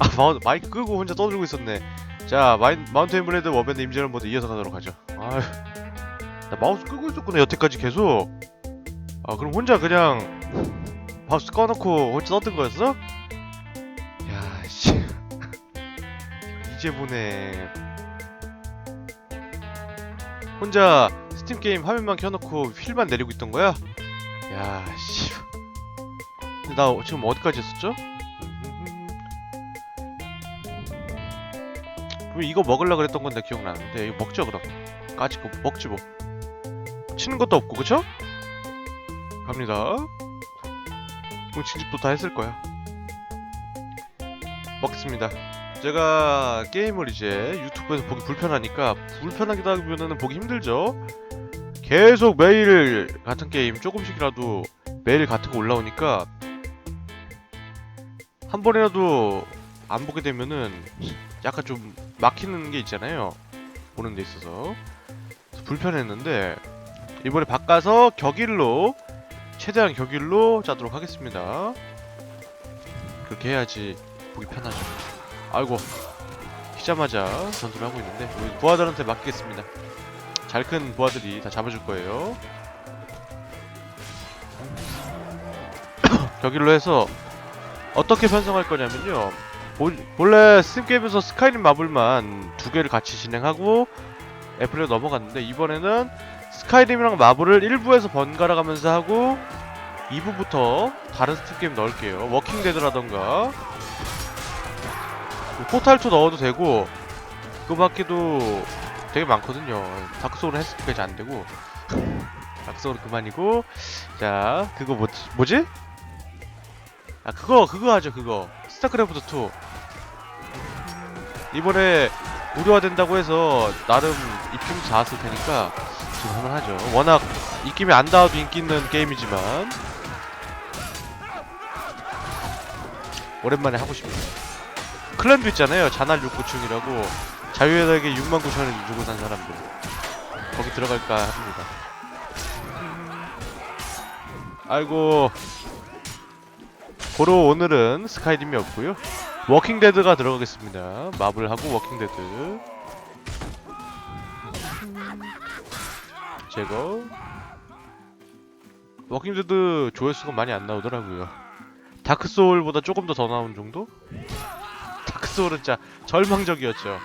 아 마우, 마이크 끄고 혼자 떠들고 있었네. 자 마인, 마운테인 블레드 워밴드 임재현 모드 이어서 가도록 하죠. 아휴. 나 마우스 끄고 있었구나 여태까지 계속. 아 그럼 혼자 그냥 마우스 꺼놓고 혼자 떠든 거였어? 야씨. 이제 보네. 혼자 스팀 게임 화면만 켜놓고 휠만 내리고 있던 거야? 야씨. 나 지금 어디까지 했었죠? 그럼 이거 먹으려 그랬던 건데 기억나는데? 이거 먹죠 그럼. 까짓 거 먹지 뭐. 치는 것도 없고 그쵸? 갑니다. 뭐 진집도 다 했을 거야. 먹습니다. 제가 게임을 이제 유튜브에서 보기 불편하니까 불편하기도 하면은 보기 힘들죠. 계속 매일 같은 게임 조금씩이라도 매일 같은 거 올라오니까 한 번이라도 안 보게 되면은 약간 좀 막히는 게 있잖아요. 보는 데 있어서 불편했는데 이번에 바꿔서 격일로 최대한 격일로 짜도록 하겠습니다. 그렇게 해야지 보기 편하죠. 아이고 키자마자 전투를 하고 있는데 우리 부하들한테 맡기겠습니다. 잘큰 부하들이 다 잡아줄 거예요. 격일로 해서 어떻게 편성할 거냐면요. 본- 본래 스팀게임에서 스카이림 마블만 두 개를 같이 진행하고 애플에 넘어갔는데 이번에는 스카이림이랑 마블을 1부에서 번갈아 가면서 하고 2부부터 다른 스팀게임 넣을게요. 워킹데드라던가 포탈2 넣어도 되고 그거 밖에도 되게 많거든요. 다크소울은 했을까지 안 되고 다크소울은 그만이고 자 그거 뭐지? 뭐지? 아 그거 그거 하죠 그거 스타크래프트 2 이번에 무료화 된다고 해서 나름 입김 닿았을 테니까 지금 할만하죠. 워낙 입김이 안 닿아도 인기 있는 게임이지만 오랜만에 하고 싶네요. 클랜도 있잖아요. 자날 6구층이라고. 자유에다게 69,000원 주고 산 사람들. 거기 들어갈까 합니다. 아이고. 고로 오늘은 스카이림이 없고요 워킹데드가 들어가겠습니다. 마블하고 워킹데드. 제거. 워킹데드 조회수가 많이 안 나오더라고요. 다크소울보다 조금 더 더 나온 정도? 다크소울은 진짜 절망적이었죠.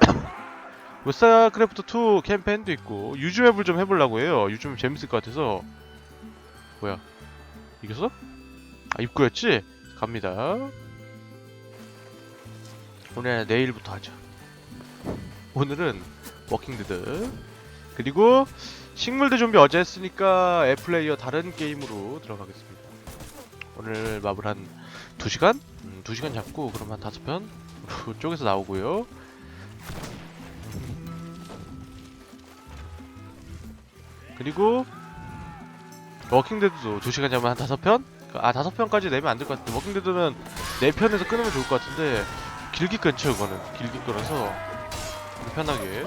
뭐 스타크래프트2 캠페인도 있고 유즈맵을 좀 해보려고 해요. 요즘 재밌을 것 같아서. 뭐야? 이겼어? 아 입구였지? 갑니다 오늘 내일부터 하죠 오늘은 워킹데드 그리고 식물대 좀비 어제 했으니까 애플레이어 다른 게임으로 들어가겠습니다 오늘 마블 한 2시간? 음, 2시간 잡고 그럼 한 5편? 쪽에서 나오고요 그리고 워킹데드도 2시간 잡으면 한 5편? 아 5편까지 내면 안 될 것 같은데 워킹데드는 4편에서 끊으면 좋을 것 같은데 길게 끊죠 그거는. 길게 끊어서. 편하게.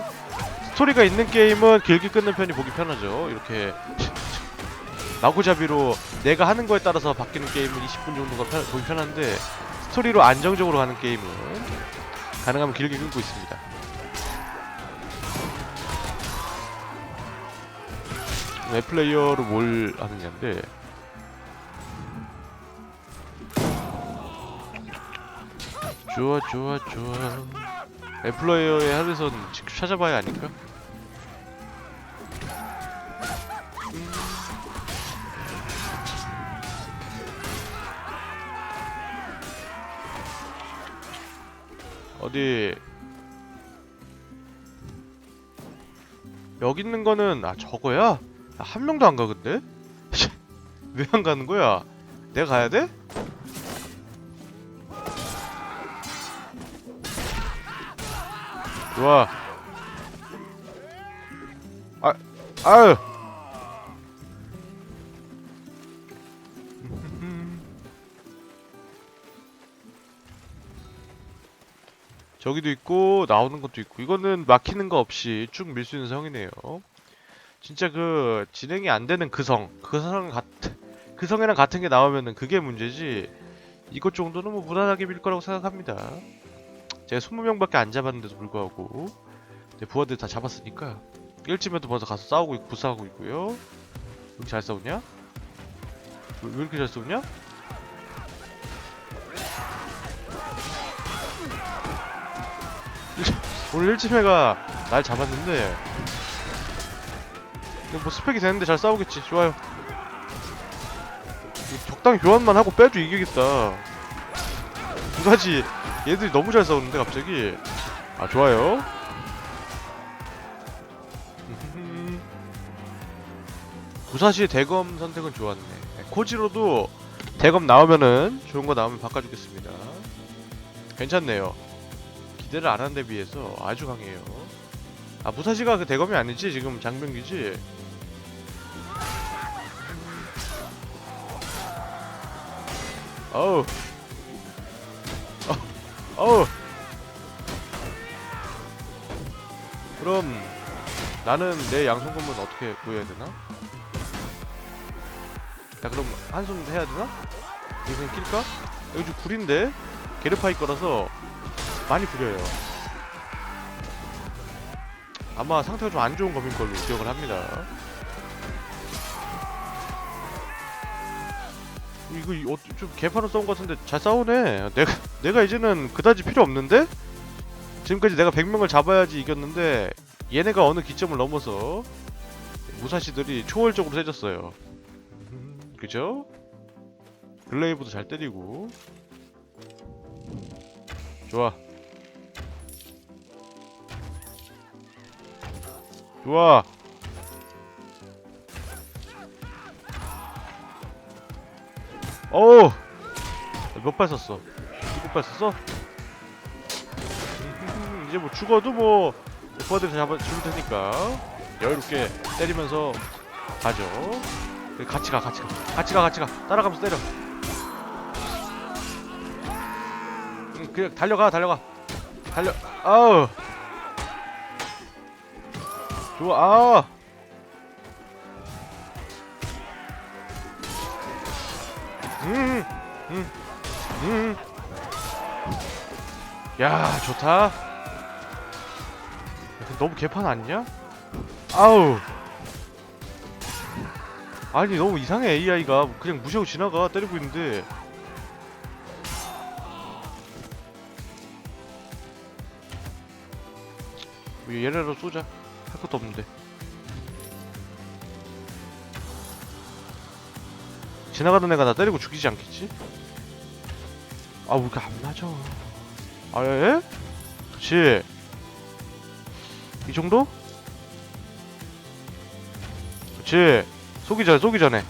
스토리가 있는 게임은 길게 끊는 편이 보기 편하죠. 이렇게 마구잡이로 내가 하는 거에 따라서 바뀌는 게임은 20분 정도가 편, 보기 편한데 스토리로 안정적으로 가는 게임은 가능하면 길게 끊고 있습니다. 웹플레이어로 뭘 하느냐인데 좋아 좋아 좋아 웹플레이어의 하루선 직접 찾아봐야 아닐까? 음. 어디 여기 있는 거는 아 저거야? 아, 한 명도 안 가 근데? 왜 안 가는 거야? 내가 가야 돼? 좋아. 아, 아유. 저기도 있고 나오는 것도 있고 이거는 막히는 거 없이 쭉 밀 수 있는 성이네요. 진짜 그 진행이 안 되는 그 성, 그 성 같, 그 성이랑 같은 게 나오면은 그게 문제지. 이것 정도는 뭐 무난하게 밀 거라고 생각합니다. 제가 20명밖에 안 잡았는데도 불구하고 네, 부하들 다 잡았으니까 1쯤에도 먼저 가서 싸우고 있고 부싸하고 있고요. 왜 이렇게 잘 싸우냐? 왜, 왜 이렇게 잘 싸우냐? 오늘 1쯤에가 날 잡았는데 뭐 스펙이 되는데 잘 싸우겠지 좋아요 적당히 교환만 하고 빼도 이기겠다 두 가지 얘들이 너무 잘 싸우는데 갑자기? 아 좋아요. 무사시 대검 선택은 좋았네. 네, 코지로도 대검 나오면은 좋은 거 나오면 바꿔주겠습니다. 괜찮네요. 기대를 안 한 데 비해서 아주 강해요. 아 무사시가 그 대검이 아니지? 지금 장병기지? 어우 어, 어우 그럼 나는 내 양손검은 어떻게 구해야 되나? 자 그럼 한손 해야 되나? 이거 그냥 낄까? 여기 좀 구린데? 게르파이 거라서 많이 구려요 아마 상태가 좀 안 좋은 검인 걸로 기억을 합니다 이거 좀 개파로 싸운 것 같은데 잘 싸우네 내가 내가 이제는 그다지 필요 없는데? 지금까지 내가 100명을 잡아야지 이겼는데 얘네가 어느 기점을 넘어서 무사시들이 초월적으로 세졌어요. 음, 그죠? 글레이브도 잘 때리고. 좋아. 좋아. 어우! 몇발 썼어 음, 이제 뭐 죽어도 뭐 오빠들이 잡아 죽을 테니까 여유롭게 때리면서 가죠. 같이 가 같이 가. 같이 가 같이 가. 따라가면서 때려. 응, 그냥 달려가 달려가. 달려 아우. 좋아 아. 음, 음, 음. 야, 좋다. 너무 개판 아니냐? 아우. 아니, 너무 이상해, AI가. 그냥 무시하고 지나가, 때리고 있는데. 뭐 얘네라도 쏘자. 할 것도 없는데. 지나가던 애가 나 때리고 죽이지 않겠지? 아, 왜 이렇게 안 맞아. 아, 예? 그치. 이 정도? 그치. 속이 전에, 속이 전에.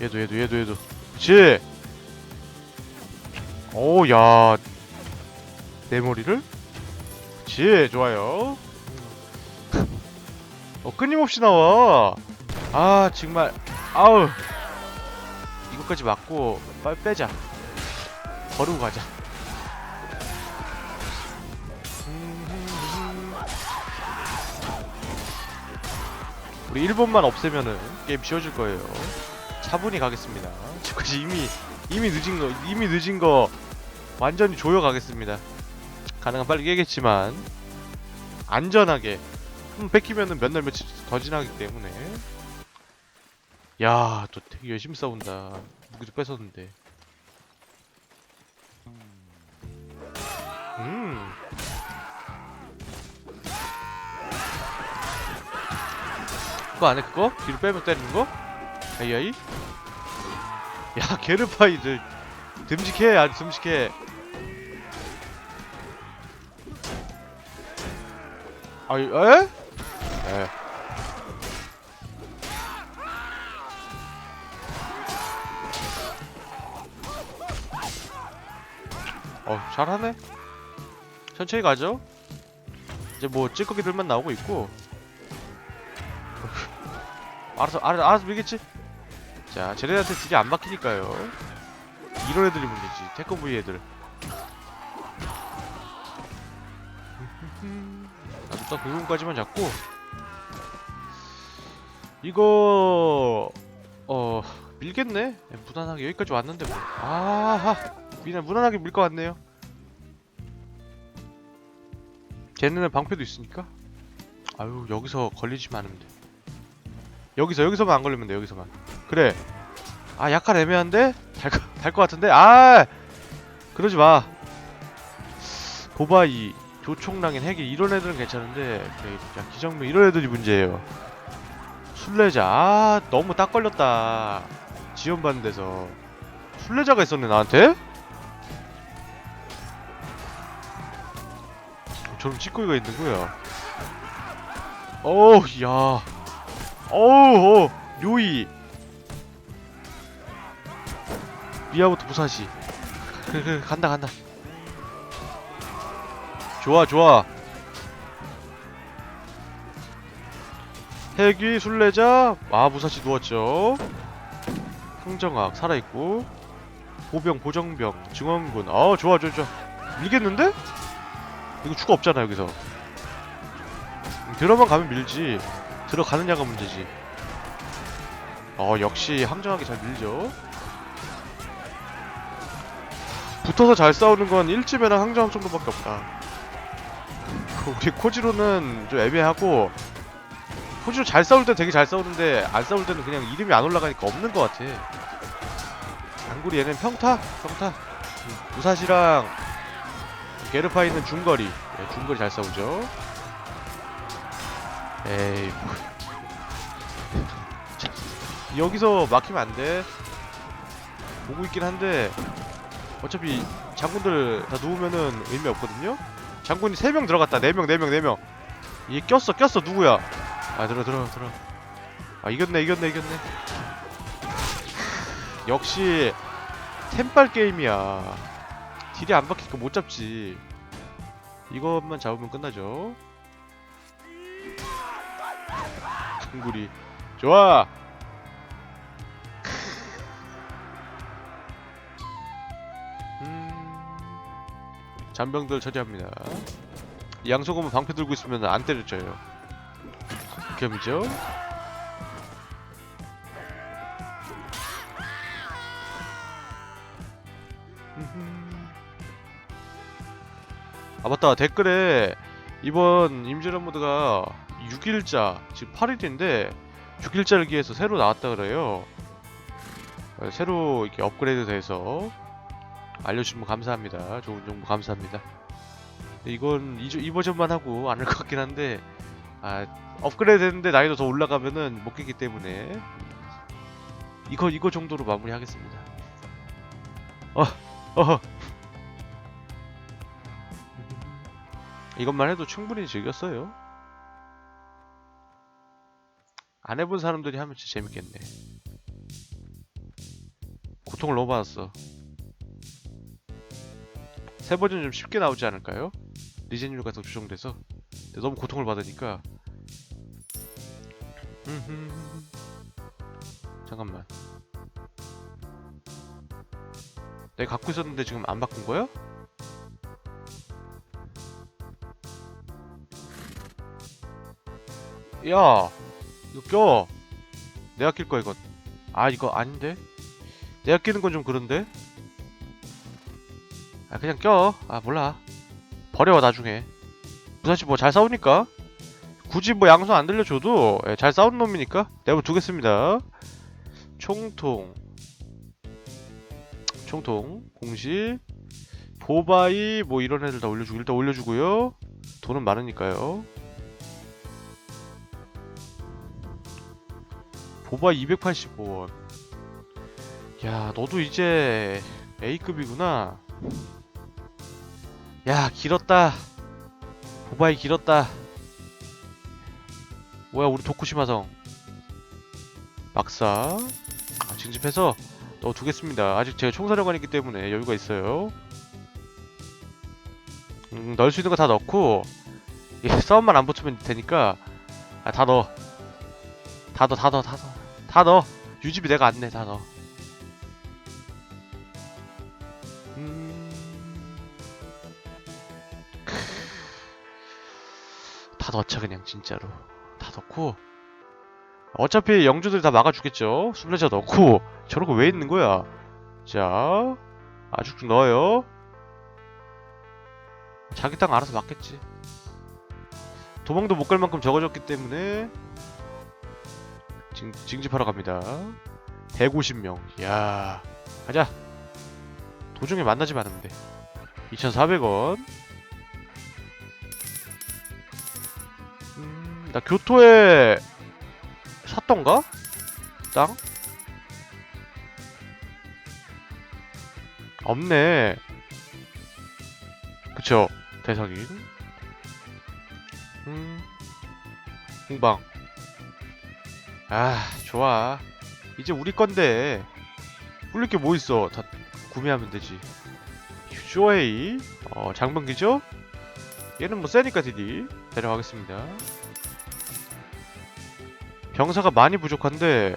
얘도, 얘도, 얘도, 얘도. 그치. 오, 야. 내 머리를? 그치, 좋아요. 어, 끊임없이 나와. 아, 정말. 아우. 이거까지 맞고, 빨리 빼자. 버리고 가자. 우리 1번만 없애면은 게임 쉬워질 거예요. 차분히 가겠습니다. 지금까지 이미 이미 늦은 거 이미 늦은 거 완전히 조여 가겠습니다. 가능한 빨리 깨겠지만 안전하게 한번 뺏기면은 몇 날 며칠 더 지나기 때문에 야 또 되게 열심히 싸운다. 무기도 뺏었는데. 음. 그거 안해 그거? 뒤로 빼면 때리는 거? 아이아이? 야 게르파이들 듬직해 아주 듬직해 아이 에? 에 어 잘하네 천천히 가죠 이제 뭐 찌꺼기들만 나오고 있고 알아서 알아서 알아서 밀겠지? 자 쟤네한테 딜이 안 박히니까요. 이런 애들이 문제지 테크 V 애들. 나도 딱 그부분까지만 잡고. 이거 어 밀겠네? 예, 무난하게 여기까지 왔는데 뭐. 아하 그냥 무난하게 밀 것 같네요. 걔네는 방패도 있으니까. 아유 여기서 걸리지만 않으면 돼 여기서 여기서만 안 걸리면 돼 여기서만. 그래. 아 약간 애매한데? 달것 같은데? 아! 그러지 마. 도바이 조총랑인 핵이 이런 애들은 괜찮은데 그, 야, 기정명 이런 애들이 문제예요. 순례자. 아 너무 딱 걸렸다. 지원받는 데서. 순례자가 있었네 나한테? 저런 찌꺼기가 있는 거야. 어우 야 어우 어, 료이. 미아부터 무사시 그래 간다 간다. 좋아 좋아. 헬기 순례자. 아 무사시 누웠죠. 흥정학 살아있고. 보병 보정병 증원군. 어 좋아 좋아 좋아. 밀겠는데? 이거 추가 없잖아 여기서. 음, 들어만 가면 밀지 들어가느냐가 문제지. 어 역시 항정하게 잘 밀죠. 붙어서 잘 싸우는 건 일집이랑 항정 정도밖에 없다. 우리 코지로는 좀 애매하고 코지로 잘 싸울 때 되게 잘 싸우는데 안 싸울 때는 그냥 이름이 안 올라가니까 없는 것 같아. 안구리 얘는 평타? 평타. 음, 무사시랑 게르파이는 중거리. 예, 중거리 잘 싸우죠 에이. 뭐. 자, 여기서 막히면 안돼. 보고 있긴 한데 어차피 장군들 다 누우면은 의미 없거든요. 장군이 3명 들어갔다. 4명 4명 4명. 얘 꼈어 꼈어 누구야? 아 들어 들어 들어. 아 이겼네 이겼네 이겼네. 역시 템빨 게임이야. 딜이 안 박히니까 못 잡지. 이것만 잡으면 끝나죠 장구리 좋아. 음... 잔병들 처리합니다. 양소금은 방패 들고 있으면 안 때려져요. 극혐이죠? 아 맞다. 댓글에 이번 임진원 모드가 6일자 지금 8일인데 6일자를 기해서 새로 나왔다 그래요. 어, 새로 이렇게 업그레이드 돼서 알려주시면 감사합니다. 좋은 정보 감사합니다. 이건 이, 이 버전만 하고 안 할 것 같긴 한데 아 업그레이드 됐는데 난이도 더 올라가면은 못 깨기 때문에 이거 이거 정도로 마무리하겠습니다. 어 어허 이것만 해도 충분히 즐겼어요. 안 해본 사람들이 하면 진짜 재밌겠네. 고통을 너무 받았어. 새 버전 좀 쉽게 나오지 않을까요? 리젠유가 더 조정돼서 너무 고통을 받으니까. 잠깐만 내가 갖고 있었는데 지금 안 바꾼 거야? 야 이거 껴 내가 낄 거야 이건. 아 이거 아닌데? 내가 끼는 건 좀 그런데? 아 그냥 껴 아 몰라. 버려 나중에. 무사시 뭐 잘 싸우니까? 굳이 뭐 양손 안 들려줘도 예, 잘 싸우는 놈이니까? 내가 뭐 두겠습니다. 총통. 총통. 공식 보바이 뭐 이런 애들 다 올려주고 일단 올려주고요. 돈은 많으니까요 보바 285원. 야, 너도 이제 A급이구나. 야, 길었다. 보바이 길었다. 뭐야, 우리 도쿠시마성. 막사. 아, 징집해서 넣어 두겠습니다. 아직 제가 총사령관이기 때문에 여유가 있어요. 음, 넣을 수 있는 거 다 넣고, 이 싸움만 안 붙으면 되니까, 아, 다 넣어. 다 넣어, 다 넣어, 다 넣어. 다 넣어. 유지비 내가 안 내, 다 넣어. 음... 크... 다 넣자 그냥 진짜로. 다 넣고. 어차피 영주들이 다 막아주겠죠. 술래자 넣고. 저러고 왜 있는 거야? 자 아죽죽 넣어요. 자기 땅 알아서 막겠지. 도망도 못 갈 만큼 적어졌기 때문에 징, 징집하러 갑니다. 150명. 야. 가자. 도중에 만나지 않으면 돼 2,400원. 음, 나 교토에 샀던가? 땅? 없네. 그쵸. 대상인. 음 공방 아 좋아. 이제 우리 건데. 뿔릴 게 뭐 있어? 다 구매하면 되지. 쇼헤이. 어 장병기죠? 얘는 뭐 세니까 디디 데려가겠습니다. 병사가 많이 부족한데.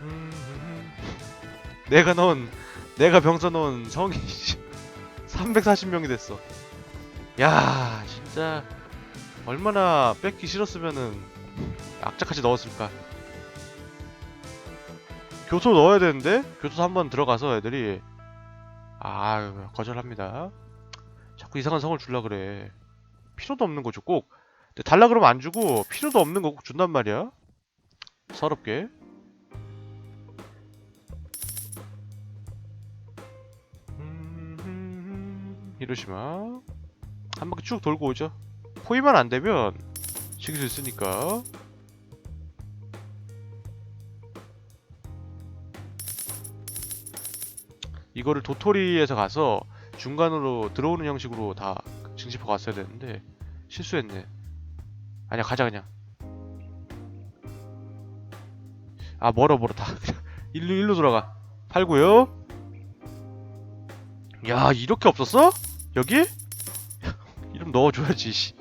음, 내가 넣은 내가 병사 넣은 성이 340명이 됐어. 야 진짜. 얼마나 뺏기 싫었으면은 악착같이 넣었을까? 교토 넣어야 되는데? 교토 한번 들어가서 애들이 아 거절합니다. 자꾸 이상한 성을 줄라 그래. 필요도 없는 거죠 꼭. 달라 그러면 안 주고 필요도 없는 거 꼭 준단 말이야. 서럽게. 음, 히로시마. 한 바퀴 쭉 돌고 오죠. 포위만 안 되면 지킬 수 있으니까 이거를 도토리에서 가서 중간으로 들어오는 형식으로 다 징집하고 왔어야 되는데 실수했네 아니야 가자 그냥 아 멀어 멀어 다 일로 일로 돌아가 팔고요 야 이렇게 없었어? 여기? 이름 넣어줘야지 씨.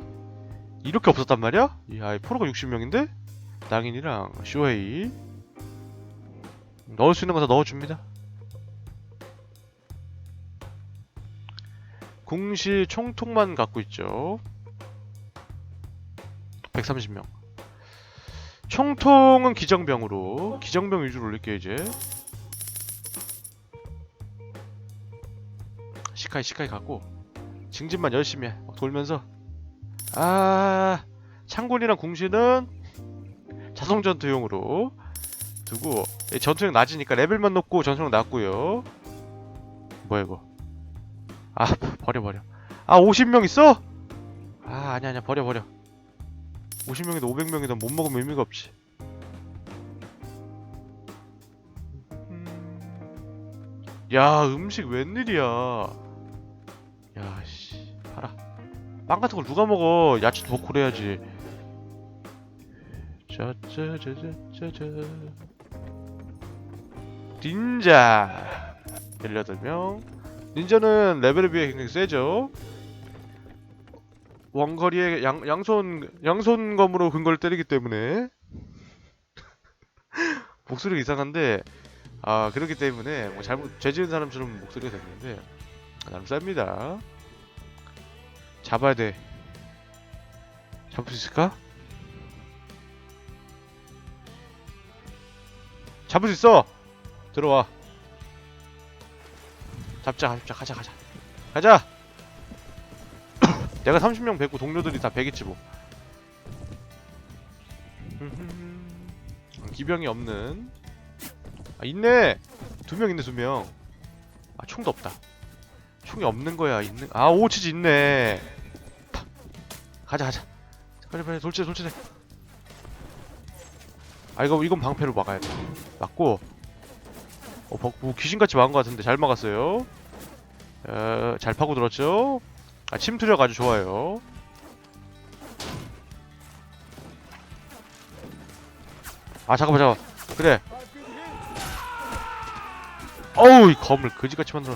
이렇게 없었단 말이야? 야 포로가 60명인데? 낭인이랑 쇼헤이. 넣을 수 있는 거 다 넣어줍니다. 궁시 총통만 갖고 있죠. 130명. 총통은 기정병으로 기정병 위주로 올릴게요 이제. 시카이 시카이 갖고. 징집만 열심히 해. 막 돌면서 아 창군이랑 궁시는 자동 전투용으로 두고 이 전투력 낮으니까 레벨만 높고 전투력 낮고요. 뭐야 이거? 아 버려 버려. 아 50명 있어? 아 아니야 아니야. 버려 버려. 50명이든 500명이든 못 먹으면 의미가 없지. 야 음식 웬일이야? 야씨. 봐라 빵 같은 걸 누가 먹어? 야채 더 그래야지. 짜자자자자자. 닌자. 18명. 닌자는 레벨에 비해 굉장히 세죠. 원거리에 양, 양손 양손검으로 근거를 때리기 때문에. 목소리가 이상한데 아 그렇기 때문에 뭐 잘못 죄 지은 사람처럼 목소리가 됐는데 나름 셉니다 잡아야 돼. 잡을 수 있을까? 잡을 수 있어! 들어와. 잡자 잡자 가자 가자. 가자! 내가 30명 뵙고 동료들이 다 100있지 뭐. 기병이 없는. 아 있네! 두 명 있네 두 명 아 총도 없다. 총이 없는 거야 있는 아 오치즈 있네. 파. 가자 가자. 빨리 빨리 돌진해 돌진해. 아 이거 이건 방패로 막아야 돼 막고. 어 버, 뭐 귀신같이 막은 것 같은데 잘 막았어요. 어, 잘 파고 들었죠? 아 침투력 아주 좋아요. 아 잠깐만 잠깐만. 그래. 어우 이 검을 그지같이 만들어.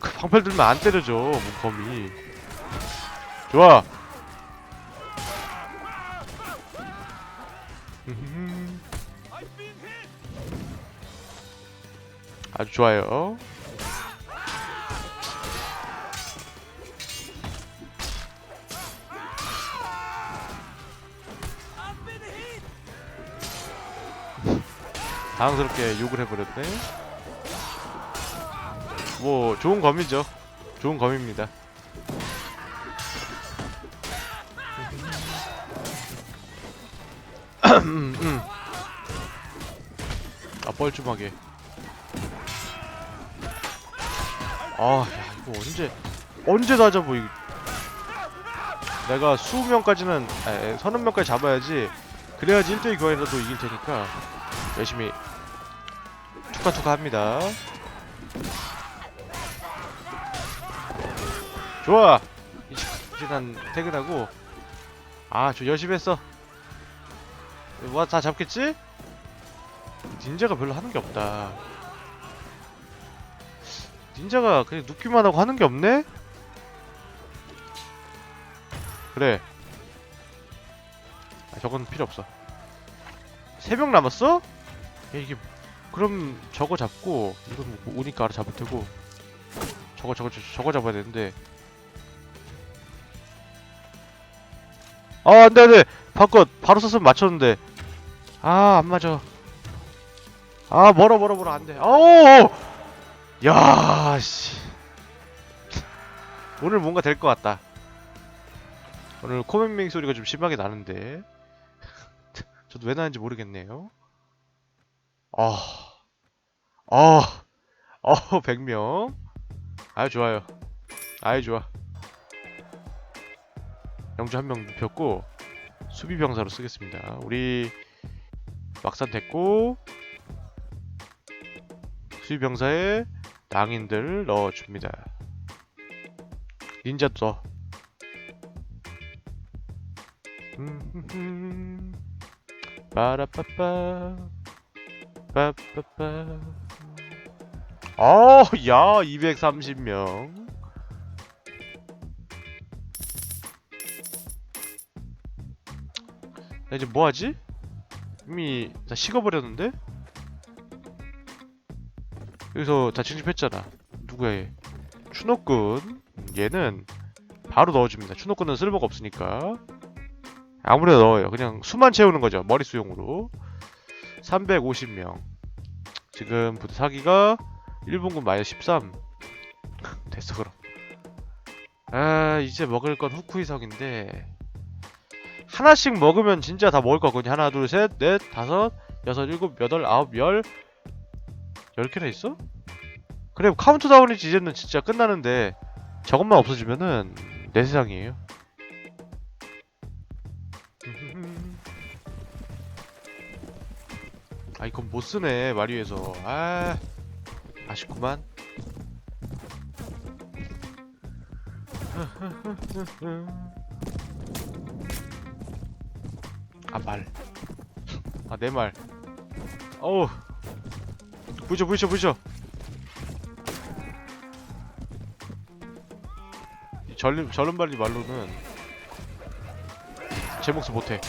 그 방패 들면 안 때려져 뭐 검이 좋아. 아주 좋아요. 당황스럽게 욕을 해버렸네. 뭐 좋은 검이죠. 좋은 검입니다. 음, 음. 아 뻘쭘하게. 아, 야, 이거 언제 언제 다 잡어 이. 내가 수명까지는 아, 서너 명까지 잡아야지. 그래야지 1대1 교환이라도 이길 테니까 열심히 투카투카 합니다. 좋아. 이제, 난 퇴근하고 아, 저 열심히 했어. 와, 다 잡겠지? 닌자가 별로 하는 게 없다. 닌자가 그냥 눕기만 하고 하는 게 없네? 그래. 아, 저건 필요 없어. 세 명 남았어? 야, 이게 그럼 저거 잡고 이건 뭐 오니까 알아 잡을 테고 저거 저거 저, 저거 잡아야 되는데 아 안돼 안돼 바꿔 바로 썼으면 맞췄는데 아 안 맞아 아 멀어 멀어 멀어 안돼 어우 야씨 오늘 뭔가 될 것 같다 오늘 코맹맹 소리가 좀 심하게 나는데 저도 왜 나는지 모르겠네요 아, 아, 어, 100명. 아유, 좋아요. 아유, 좋아. 영주 한 명 눕혔고, 수비병사로 쓰겠습니다. 우리, 막산 됐고, 수비병사에 낭인들 넣어줍니다. 닌자 또. 음, 빠라빠빠. 빠빠빠. 어, 야, 230명. 나 이제 뭐 하지? 이미 다 식어버렸는데? 여기서 다 진입했잖아. 누구야 얘? 추노꾼. 얘는 바로 넣어줍니다. 추노꾼은 쓸모가 없으니까. 아무래도 넣어요. 그냥 수만 채우는 거죠. 머리 수용으로. 350명. 지금 부대 사기가 1분군 마이너스 13. 됐어 그럼. 아 이제 먹을 건 후쿠이석인데 하나씩 먹으면 진짜 다 먹을 거거든요. 하나, 둘, 셋, 넷, 다섯, 여섯, 일곱, 여덟, 아홉, 열, 열 개나 있어? 그래 카운트다운이지 이제는 진짜 끝나는데 저것만 없어지면은 내 세상이에요. 아 이건 못 쓰네 마리에서 아 아쉽구만 아 말 아 내 말 어우 부셔 부셔 부셔 이 절름 절름발리 말로는 제 몫을 못해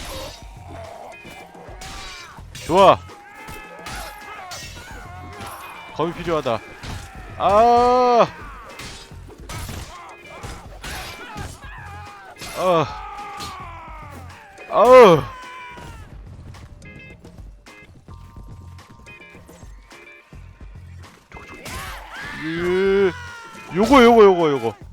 좋아 검이 필요하다. 아. 아. 아우. 요거 요거 요거 요거.